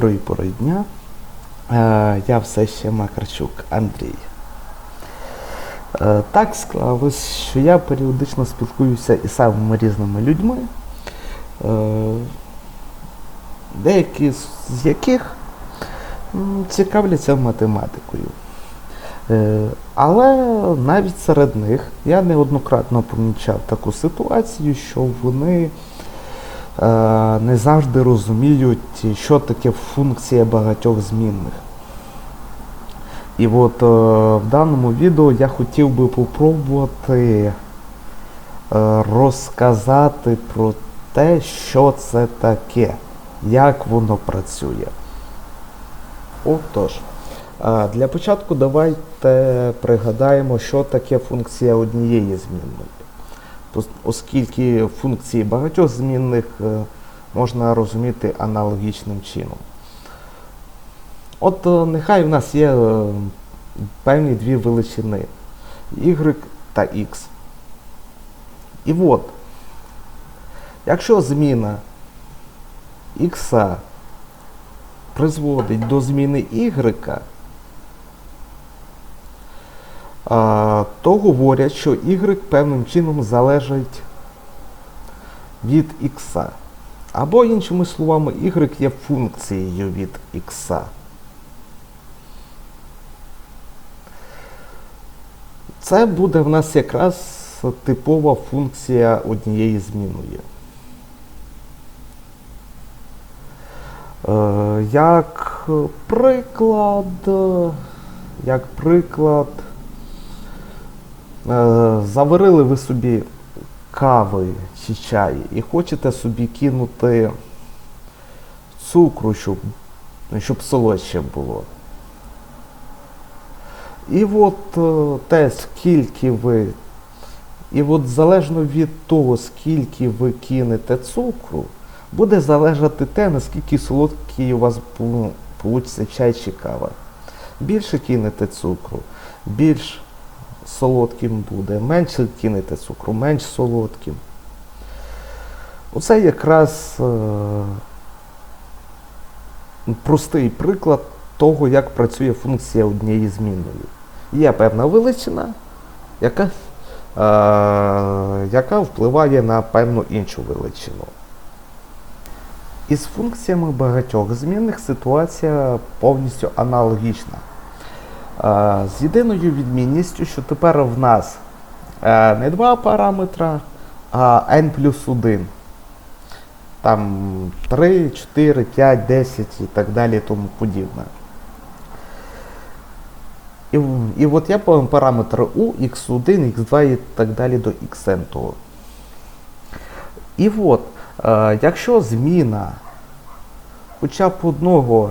Доброї пори дня. Е, Я все ще Макарчук Андрій. Е, Так склалось, що я періодично спілкуюся із самими різними людьми, е, деякі з яких цікавляться математикою. Але навіть серед них я неоднократно помічав таку ситуацію, що вони не завжди розуміють, що таке функція багатьох змінних. І от е, в даному відео я хотів би попробувати е, розказати про те, що це таке, як воно працює. Отож, е, для початку давайте пригадаємо, що таке функція однієї змінної. Оскільки функції багатьох змінних е, можна розуміти аналогічним чином. От е, нехай в нас є е, певні дві величини y та x. І от, якщо зміна x призводить до зміни y, то говорять, що y певним чином залежить від x. Або, іншими словами, y є функцією від x. Це буде в нас якраз типова функція однієї зміної. Е, Як приклад, як приклад, заварили ви собі кави чи чай і хочете собі кинути цукру, щоб, щоб солодше було. І от е, те, скільки ви, і от залежно від того, скільки ви кинете цукру, буде залежати те, наскільки солодкий у вас получиться чай чи кава. Більше кинете цукру, більш солодким буде, менше кинете цукру, менш солодким. Оце якраз е, простий приклад того, як працює функція однієї змінної. Є певна величина, яка, е, яка впливає на певну іншу величину. Із функціями багатьох змінних ситуація повністю аналогічна. Е, з єдиною відмінністю, що тепер в нас е, не два параметра, а n плюс 1. Там 3, 4, 5, 10 і так далі і тому подібне. І, і от певні параметри у x1, x2 і так далі до xn того. І от, е, якщо зміна хоча б одного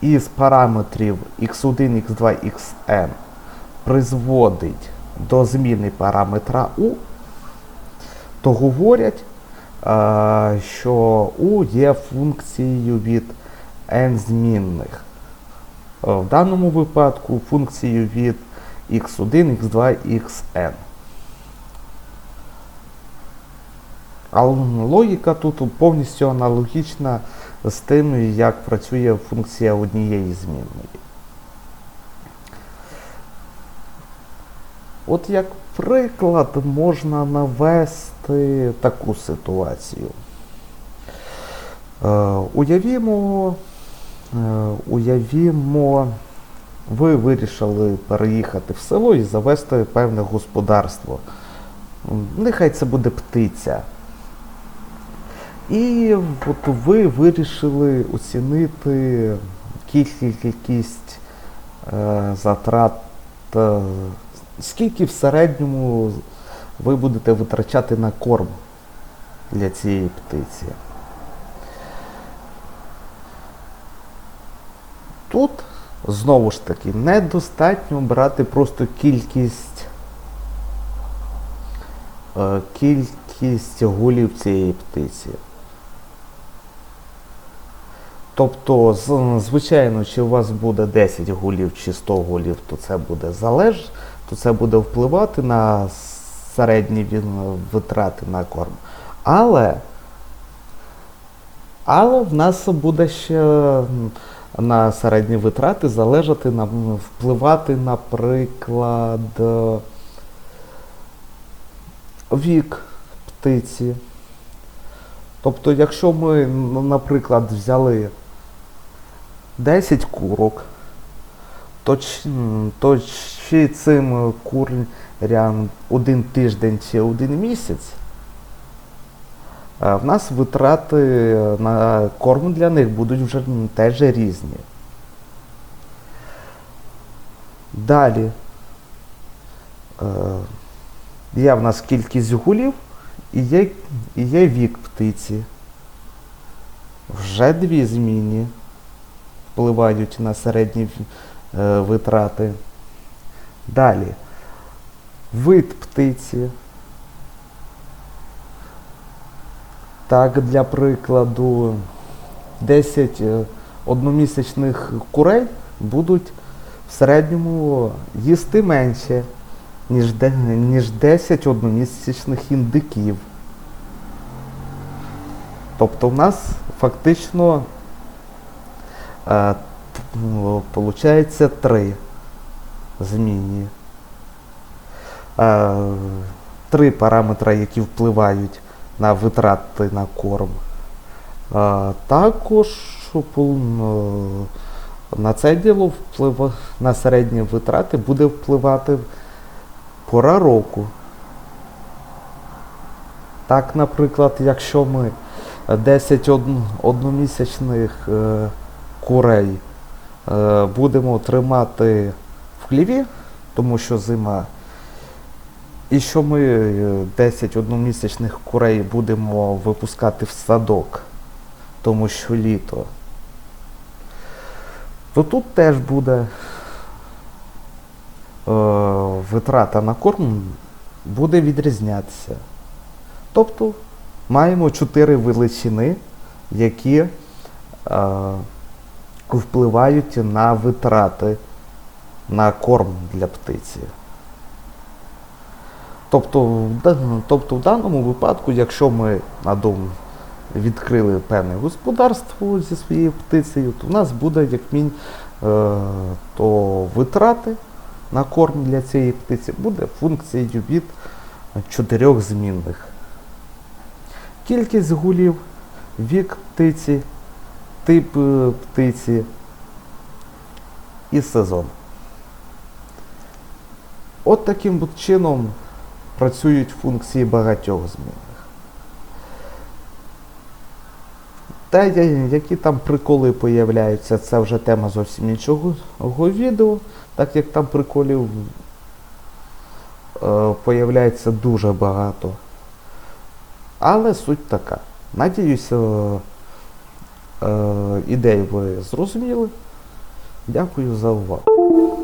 із параметрів x1, x2, xn призводить до зміни параметра u, то говорять, е, що u є функцією від n змінних. Е, В даному випадку функцією від x1, x2, xn. А логіка тут повністю аналогічна з тим, як працює функція однієї змінної. От як приклад можна навести таку ситуацію. Е, уявімо, е, уявімо, ви вирішили переїхати в село і завести певне господарство. Нехай це буде птиця. І от ви вирішили оцінити кількість е, затрат, е, скільки в середньому ви будете витрачати на корм для цієї птиці. Тут знову ж таки недостатньо брати просто кількість е, кількість голів цієї птиці. Тобто, звичайно, чи у вас буде 10 голів чи 100 голів, то це буде залеж, то це буде впливати на середні витрати на корм. Але Але в нас буде ще на середні витрати залежати на впливати, наприклад, е, вік птиці. Тобто, якщо ми, наприклад, взяли 10 курок, то, ч- то чи цим курям один тиждень чи один місяць, е, в нас витрати на корм для них будуть вже теж різні. Далі е, є в нас кількість гулів і є, і є вік птиці. Вже дві зміни впливають на середні е, витрати. Далі. Вид птиці. Так, для прикладу, 10 е, одномісячних курей будуть в середньому їсти менше, ніж, ніж 10 одномісячних індиків. Тобто в нас фактично е, виходить три змінні. Е, три параметри, які впливають на витрати на корм. Е, також е, на це діло вплива, на середні витрати буде впливати пора року. Так, наприклад, якщо ми 10 одномісячних е, курей е, будемо тримати в хліві, тому що зима, і що ми е, 10 одномісячних курей будемо випускати в садок, тому що літо, то тут теж буде е, витрата на корм буде відрізнятися. Тобто маємо чотири величини, які е, впливають на витрати на корм для птиці. Тобто, тобто в даному випадку, якщо ми на дом відкрили певне господарство зі своєю птицею, то в нас буде як мінь, е, то витрати на корм для цієї птиці буде функцією від чотирьох змінних. Кількість гулів, вік птиці, тип птиці і сезон. От таким чином працюють функції багатьох змінних. Те, які там приколи появляються, це вже тема зовсім іншого відео, так як там приколів е, появляється дуже багато. Але суть така. Надіюся, е, ідею ви зрозуміли. Дякую за увагу.